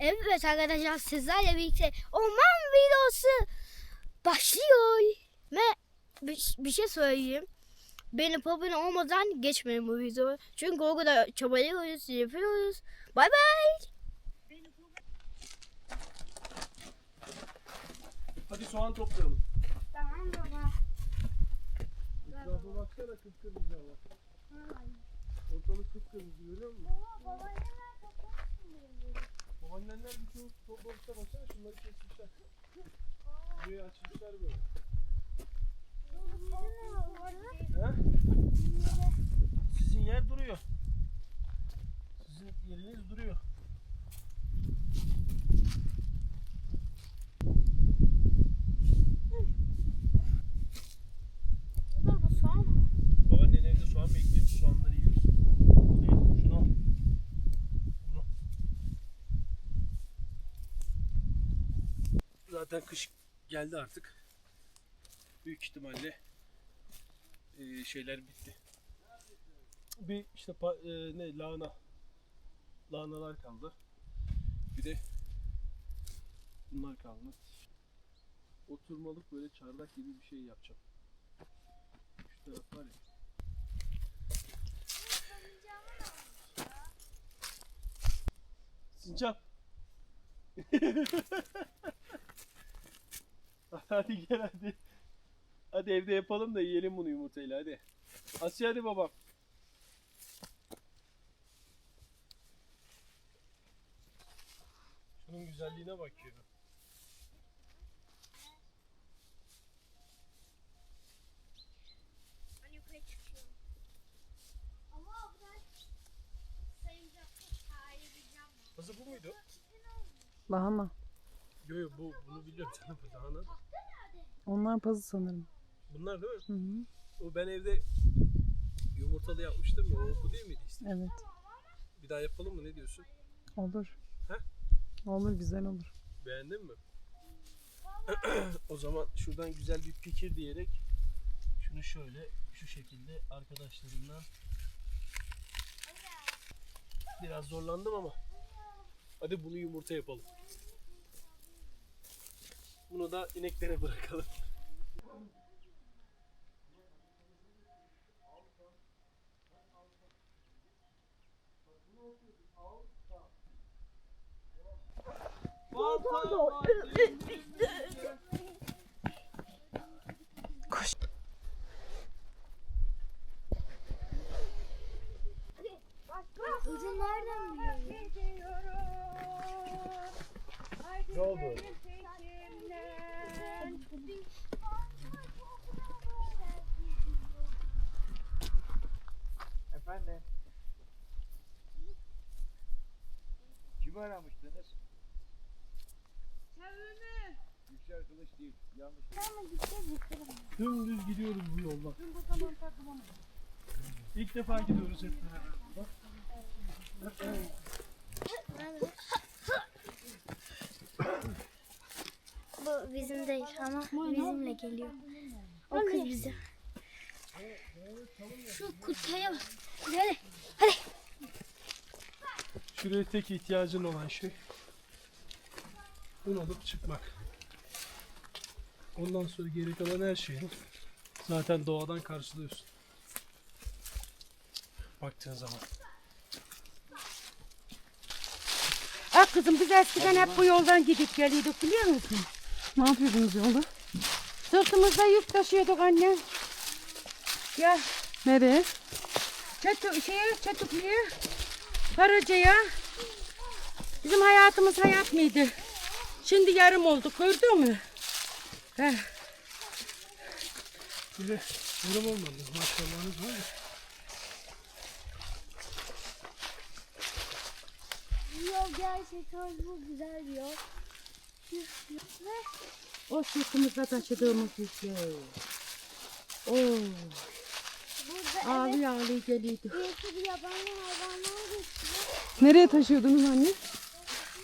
Evet arkadaşlar sizlerle birlikte orman videosu başlıyor. Ve bir, bir şey söyleyeyim. Benim abone olmadan geçmeyin bu videoyu. Çünkü o kadar çabalıyoruz, yapıyoruz. Bay bay. Hadi soğan toplayalım. Tamam baba. Etrafa baksana kıpkırmızı hava. Ortalık kıpkırmızı görüyor musun? Babaannenler bütün toplamışlar baksana şunları kesmişler. Burayı açmışlar böyle. Sizin yer duruyor. Sizin yeriniz duruyor. Baba bu soğan mı? Babaannen evde soğan bekliyor. Soğanları yiyoruz. Hadi şunu al. Bunu. Zaten kış geldi artık. Büyük ihtimalle eee, şeyler bitti. Bir işte eee, ne lahana. Lahanalar kaldı. Bir de bunlar kaldı. Oturmalık böyle çardak gibi bir şey yapacağım. Şu taraf var ya. Sincap. hadi gel hadi. Hadi evde yapalım da yiyelim bunu yumurtayla hadi. Asya hadi babam. Şunun güzelliğine bak ya. Ben yukarı çıkıyorum. Ama ben sayınca kaydedeceğim. Nasıl bu muydu? Lahana. Yo yo bu bunu biliyorum canım bu lahana. Onlar pazı sanırım. Bunlar değil mi? Hı hı. O ben evde yumurtalı yapmıştım ya. O bu değil miydi işte? Evet. Bir daha yapalım mı ne diyorsun? Olur. He? Olur güzel olur. Beğendin mi? o zaman şuradan güzel bir fikir diyerek şunu şöyle şu şekilde arkadaşlarımla biraz zorlandım ama hadi bunu yumurta yapalım. Bunu da ineklere bırakalım. Koş. Efendim? Kimi aramıştınız? Yüksel Kılıç değil. Yanlış. Dümdüz gidiyoruz bu yoldan. İlk defa gidiyoruz hep beraber. Bu bizim değil ama bizimle geliyor. O kız bize. Şu kutuya bak. Hadi. Hadi. Şuraya tek ihtiyacın olan şey un alıp çıkmak. Ondan sonra geri kalan her şeyi zaten doğadan karşılıyorsun. Baktığın zaman. Ah kızım biz eskiden hep bu yoldan gidip geliyorduk biliyor musun? Ne yapıyordunuz yolda? Sırtımızda yük taşıyorduk anne. Ya Nereye? Çatı, şeye, çatıklıya, Karaca'ya. Bizim hayatımız hayat mıydı? Şimdi yarım olduk gördün mü? Heh. Bir de yorum olmadı. Maşallahınız var ya. Yol gerçekten çok güzel bir yol. O sırtımızda taşıdığımız yük. ya. Oo, burada ağlıyor ağlıyor geliyordu. bir sürü yabani hayvanlar geçiyor. Nereye taşıyordunuz anne?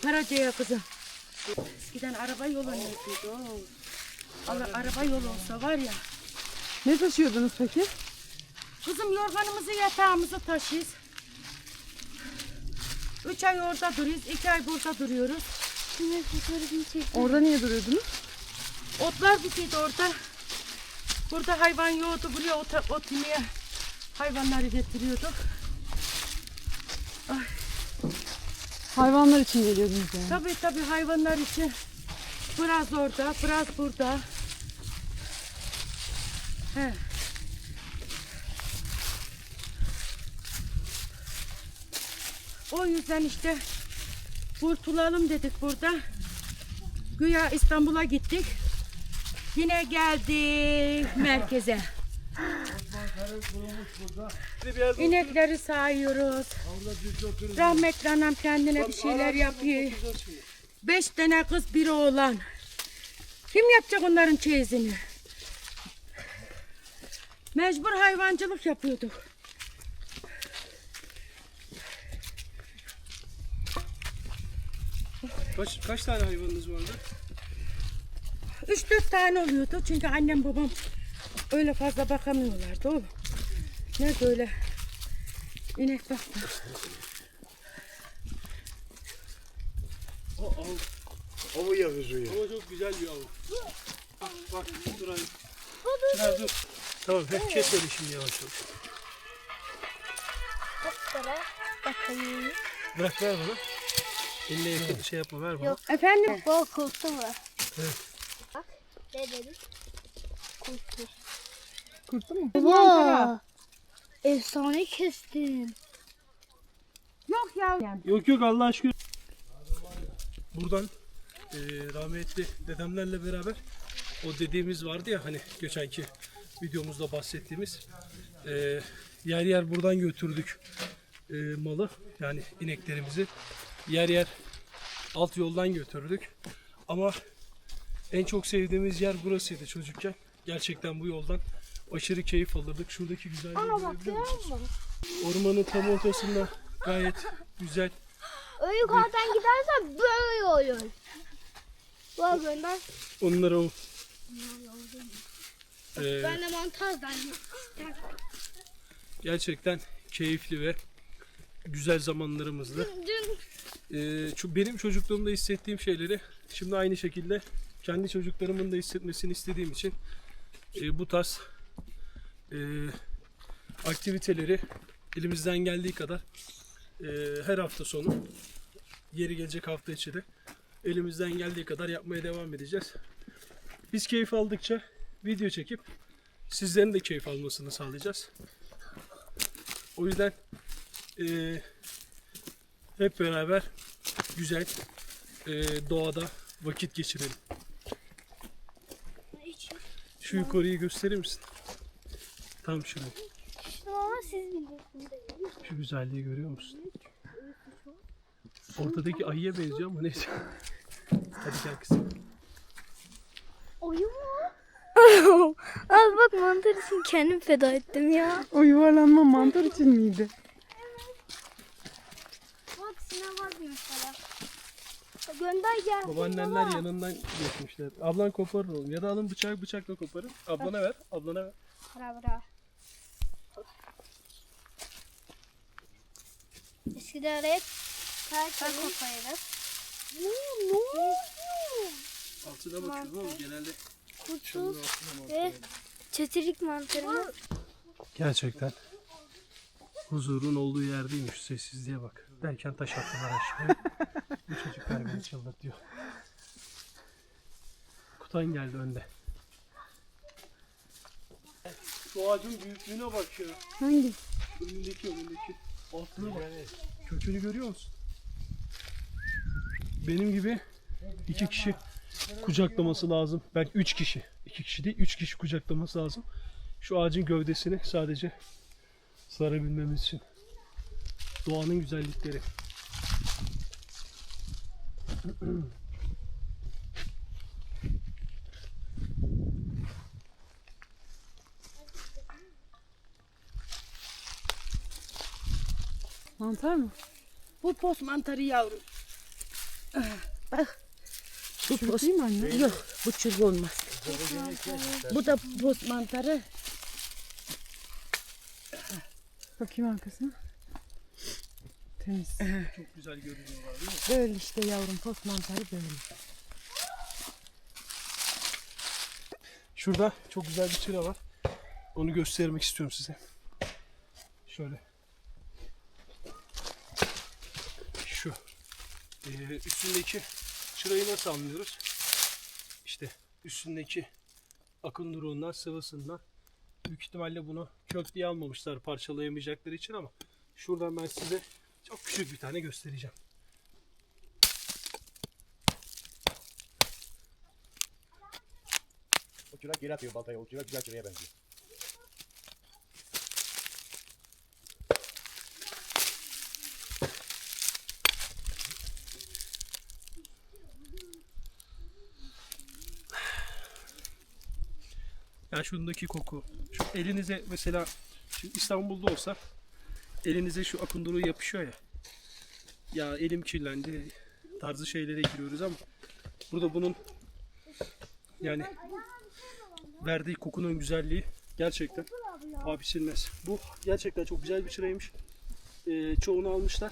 Karaca'ya kızım. Eskiden araba yolu neydi? Allah araba yolu olsa var ya. Ne taşıyordunuz peki? Kızım yorganımızı yatağımızı taşıyız. Üç ay orada duruyoruz, iki ay burada duruyoruz. Orada niye duruyordunuz? Otlar bitiydi orada. Burada hayvan yoğdu, buraya ot, ot yemeye hayvanları getiriyorduk. Hayvanlar için geliyordunuz yani. Tabii tabii hayvanlar için biraz orada, biraz burada. He. O yüzden işte kurtulalım dedik burada. Güya İstanbul'a gittik. Yine geldik merkeze. İnekleri sağıyoruz. Rahmetli anam kendine bir şeyler yapıyor. Beş tane kız bir oğlan. Kim yapacak onların çeyizini? Mecbur hayvancılık yapıyorduk. kaç, kaç tane hayvanınız vardı? Üç dört tane oluyordu çünkü annem babam öyle fazla bakamıyorlardı oğlum. Ne böyle inek baktı. O av. Avı yakızıyor. Ama çok güzel bir av. Bak bak dur abi. Biraz dur. Tamam hep kes öyle şimdi yavaş yavaş. Bakayım. Bırak ver bana. Eline yakın şey yapma ver bana. Yok. Efendim? Bol kurtu var. Evet. Bak ne dedi? Kurtu. Kurtu mu? Vaa. Efsane kestin. Yok ya. Yok yok Allah aşkına. Buradan eee rahmetli dedemlerle beraber o dediğimiz vardı ya hani geçenki videomuzda bahsettiğimiz eee, yer yer buradan götürdük eee, malı yani ineklerimizi yer yer alt yoldan götürdük ama en çok sevdiğimiz yer burasıydı çocukken gerçekten bu yoldan aşırı keyif alırdık şuradaki güzelliği görebiliyor musunuz? Ormanın tam ortasında gayet güzel Öyle yukarıdan gidersen böyle oluyor. Bak önden. Onlara o Ee, Ben de montajdan. gerçekten keyifli ve güzel zamanlarımızdı. Dün Ee, benim çocukluğumda hissettiğim şeyleri şimdi aynı şekilde kendi çocuklarımın da hissetmesini istediğim için e, bu tarz e, aktiviteleri elimizden geldiği kadar e, her hafta sonu yeri gelecek hafta içi de elimizden geldiği kadar yapmaya devam edeceğiz. Biz keyif aldıkça video çekip sizlerin de keyif almasını sağlayacağız. O yüzden e, hep beraber güzel e, doğada vakit geçirelim. Şu yukarıyı gösterir misin? Tam şurayı. ama siz bilirsiniz. Şu güzelliği görüyor musun? Ortadaki ayıya benziyor ama neyse. Hadi gel kızım. Oyun mu? Abi bak mantar için kendim feda ettim ya. O yuvarlanma mantar için miydi? Bak Sinan var mesela. Gönder gel. Babaannenler yanından geçmişler. Ablan koparır oğlum. Ya da alın bıçağı bıçakla koparın. Ablana ver. Ablana ver. Bra bra. Eskiden hep tertemiz. koparırız. Ne oluyor? Altına bakıyorum ama genelde Kurtul ve çetirik mantarını. Gerçekten huzurun olduğu yerdeymiş. Sessizliğe bak. Derken taş attılar aşağıya. Bu çocuklar beni çıldırtıyor. Kutan geldi önde. Şu ağacın büyüklüğüne bak ya. Hangi? Önündeki önündeki. Altına bak. Kökünü görüyor musun? Benim gibi iki kişi kucaklaması lazım. Belki üç kişi. iki kişi değil, üç kişi kucaklaması lazım. Şu ağacın gövdesini sadece sarabilmemiz için. Doğanın güzellikleri. Mantar mı? Bu pos mantarı yavrum. Ah, Bak. Bu Çürük pos. değil mi anne? Yok bu çürük olmaz. Bu da pos mantarı. Bakayım arkasına. Temiz. Çok güzel görünüyorlar değil mi? Böyle işte yavrum post mantarı böyle. Şurada çok güzel bir çıra var. Onu göstermek istiyorum size. Şöyle. Şu. Ee, üstündeki çırayı nasıl anlıyoruz? İşte üstündeki akın duruğundan, sıvısından. Büyük ihtimalle bunu kök diye almamışlar parçalayamayacakları için ama şuradan ben size çok küçük bir tane göstereceğim. O çırak geri atıyor baltayı. O çırak güzel çıraya benziyor. Yani şundaki koku. Şu elinize mesela İstanbul'da olsa elinize şu akunduru yapışıyor ya. Ya elim kirlendi tarzı şeylere giriyoruz ama burada bunun yani verdiği kokunun güzelliği gerçekten paha biçilmez. Bu gerçekten çok güzel bir çıraymış. Ee, çoğunu almışlar.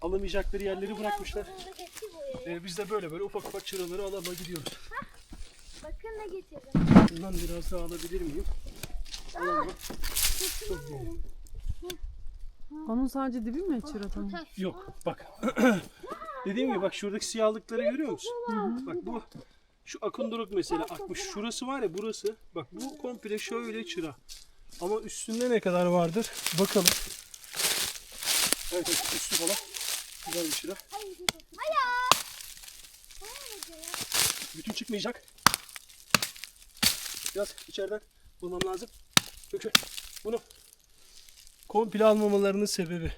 Alamayacakları yerleri bırakmışlar. Ee, biz de böyle böyle ufak ufak çıraları alama gidiyoruz. Bakın ne getirdim. Bundan biraz daha alabilir miyim? Alalım. Çok güzel. Onun sadece dibi mi çıra tamam? Yok bak. Dediğim gibi bak şuradaki siyahlıkları görüyor musun? Bak bu şu akunduruk mesela akmış. Şurası var ya burası. Bak bu komple şöyle çıra. Ama üstünde ne kadar vardır? Bakalım. Evet, evet üstü falan. Güzel bir çıra. Bütün çıkmayacak. Biraz içeriden bulmam lazım. Çünkü bunu komple almamalarının sebebi.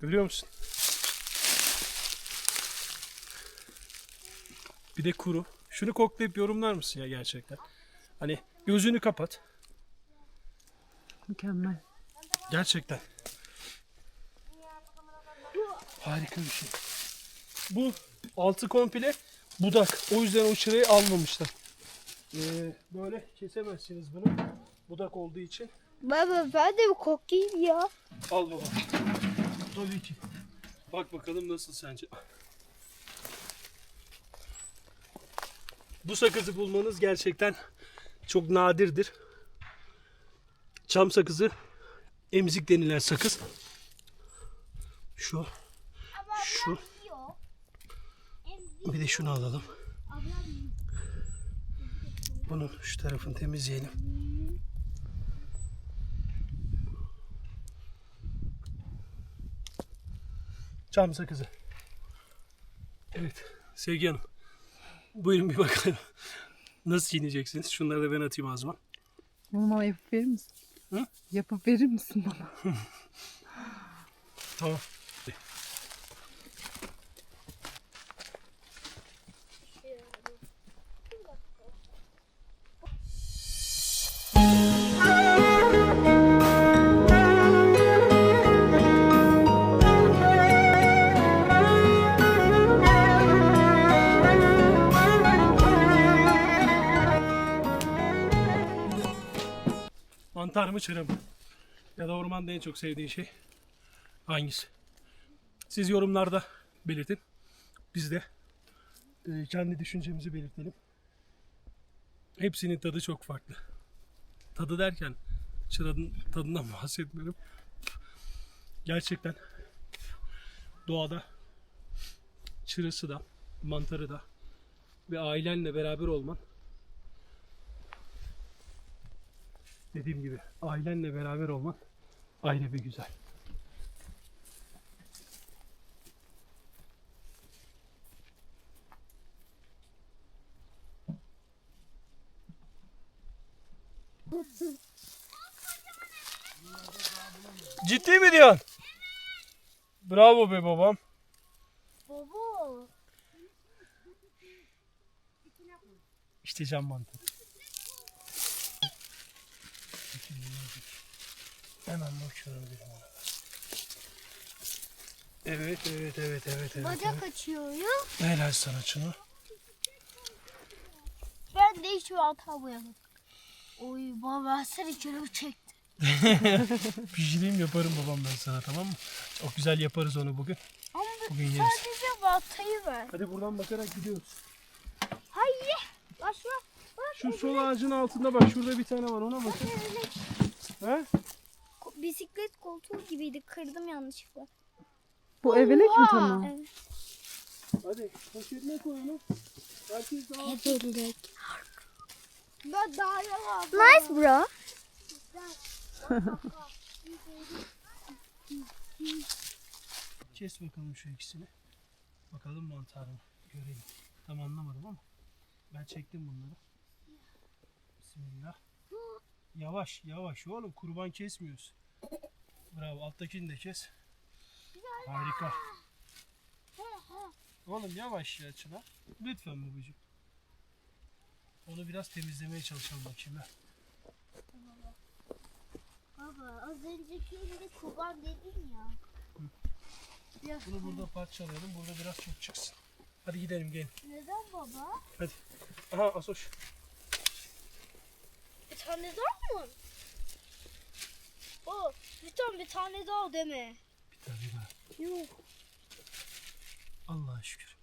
Görüyor musun? Bir de kuru. Şunu koklayıp yorumlar mısın ya gerçekten? Hani gözünü kapat. Mükemmel. Gerçekten. Harika bir şey. Bu altı komple budak. O yüzden o çırayı almamışlar. Ee, böyle kesemezsiniz bunu. Budak olduğu için. Baba ben de bir kokayım ya. Al baba. Tabii ki. Bak bakalım nasıl sence? Bu sakızı bulmanız gerçekten çok nadirdir. Çam sakızı emzik denilen sakız. Şu. Şu. Bir de şunu alalım. Bunun şu tarafını temizleyelim. Çam sakızı. Evet Sevgi Hanım. Buyurun bir bakalım. Nasıl çiğneyeceksiniz? Şunları da ben atayım ağzıma. Bunu yapıp verir misin? Hı? Yapıp verir misin bana? Tamam. Mantar mı çıra mı? Ya da ormanda en çok sevdiğin şey hangisi? Siz yorumlarda belirtin. Biz de e, kendi düşüncemizi belirtelim. Hepsinin tadı çok farklı. Tadı derken çıranın tadından bahsetmiyorum. Gerçekten doğada çırası da, mantarı da ve ailenle beraber olman dediğim gibi ailenle beraber olman ayrı bir güzel. Ciddi mi diyorsun? Bravo be babam. Baba. İşte cam mantarı. Hemen bakıyorum dedim ona. Evet, evet, evet, evet, evet. Bacak açıyor ya. evet. Helal sana Çınar. Ben de hiç bir hata yapamadım. Oy baba sen içeri çekti. Pişireyim yaparım babam ben sana tamam mı? Çok güzel yaparız onu bugün. Ama Bugün yeriz. sadece baltayı ver. Hadi buradan bakarak gidiyoruz. Hayır. Başla. Şu sol ağacın altında bak şurada bir tane var ona bakın. He? Bisiklet koltuğu gibiydi. Kırdım yanlışlıkla. Bu evelek mi tamam? Evet. Hadi poşetine koy onu. Herkes daha Evelek. Ben daha yalan. Nice bro. Kes bakalım şu ikisini. Bakalım mantar mı? Görelim. Tam anlamadım ama. Ben çektim bunları. Bismillah. Yavaş yavaş oğlum kurban kesmiyoruz. Bravo alttakini de kes. Harika. Oğlum yavaş ya Çınar. Lütfen babacığım. Onu biraz temizlemeye çalışalım bakayım ben. Baba az önceki elinde kurban dedin ya. Bunu burada parçalayalım. Burada biraz çok çıksın. Hadi gidelim gelin. Neden baba? Hadi. Aha Asoş. Bir tane daha mı? O lütfen bir tane daha deme. Bir tane daha. Yok. Allah'a şükür.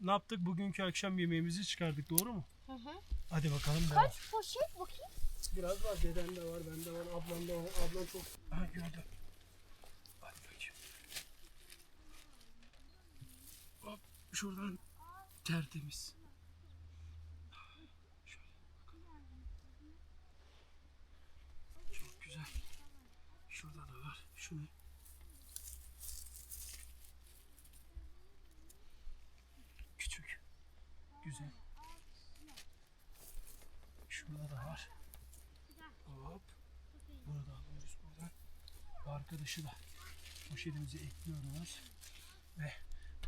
Ne yaptık? Bugünkü akşam yemeğimizi çıkardık. Doğru mu? Hı hı. Hadi bakalım. devam. Kaç poşet bakayım? Biraz var. Deden de var. Bende var. Ablam da var. Ablam çok... Aha gördüm. Hadi bakayım. Hop. Şuradan tertemiz. Şöyle bakalım. Çok güzel. Şurada da var. Şu ne? Küçük. Güzel. Şurada da var. Hop. Bunu da alıyoruz buradan. Bu arkadaşı da poşetimize ekliyoruz. Ve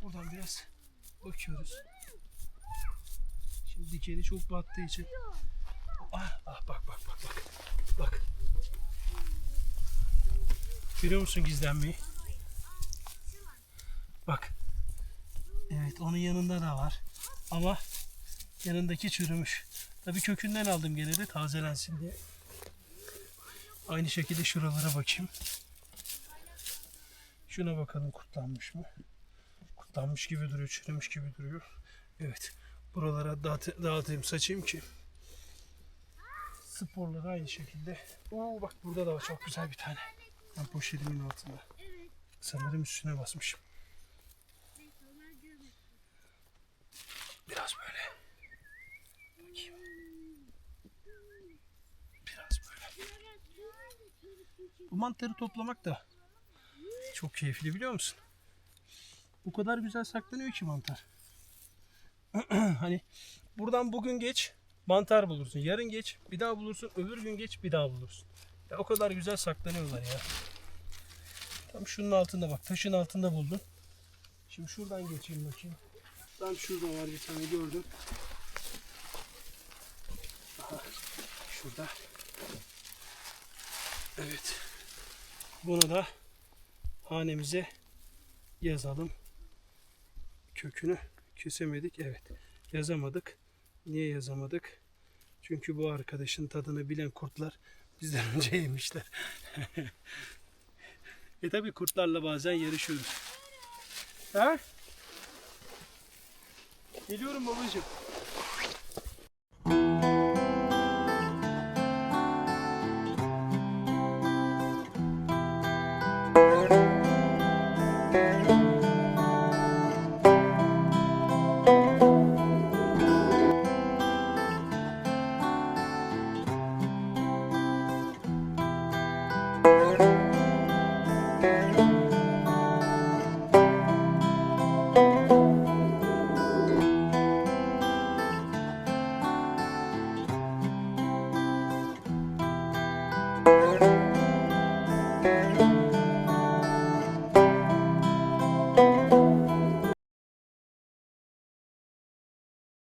buradan biraz bakıyoruz. Şimdi dikeni çok battığı için. Ah, ah bak bak bak bak. Bak. Görüyor musun gizlenmeyi? Bak. Evet onun yanında da var. Ama yanındaki çürümüş. Tabii kökünden aldım gene de tazelensin diye. Aynı şekilde şuralara bakayım. Şuna bakalım kurtlanmış mı? Kurtlanmış gibi duruyor, çürümüş gibi duruyor. Evet. Buralara dağıt dağıtayım, saçayım ki. Sporları aynı şekilde. Oo bak burada da var çok güzel bir tane. Ben poşetimin altında. Sanırım üstüne basmışım. Biraz böyle. Bakayım. Biraz böyle. Bu mantarı toplamak da çok keyifli biliyor musun? Bu kadar güzel saklanıyor ki mantar. hani buradan bugün geç mantar bulursun. Yarın geç bir daha bulursun. Öbür gün geç bir daha bulursun. Ya o kadar güzel saklanıyorlar ya. Tam şunun altında bak. Taşın altında buldum. Şimdi şuradan geçeyim bakayım. Tam şurada var bir tane gördüm. Aha, şurada. Evet. Bunu da hanemize yazalım. Kökünü kesemedik. Evet. Yazamadık. Niye yazamadık? Çünkü bu arkadaşın tadını bilen kurtlar bizden önce yemişler. e tabi kurtlarla bazen yarışıyoruz. Ha? Geliyorum babacığım.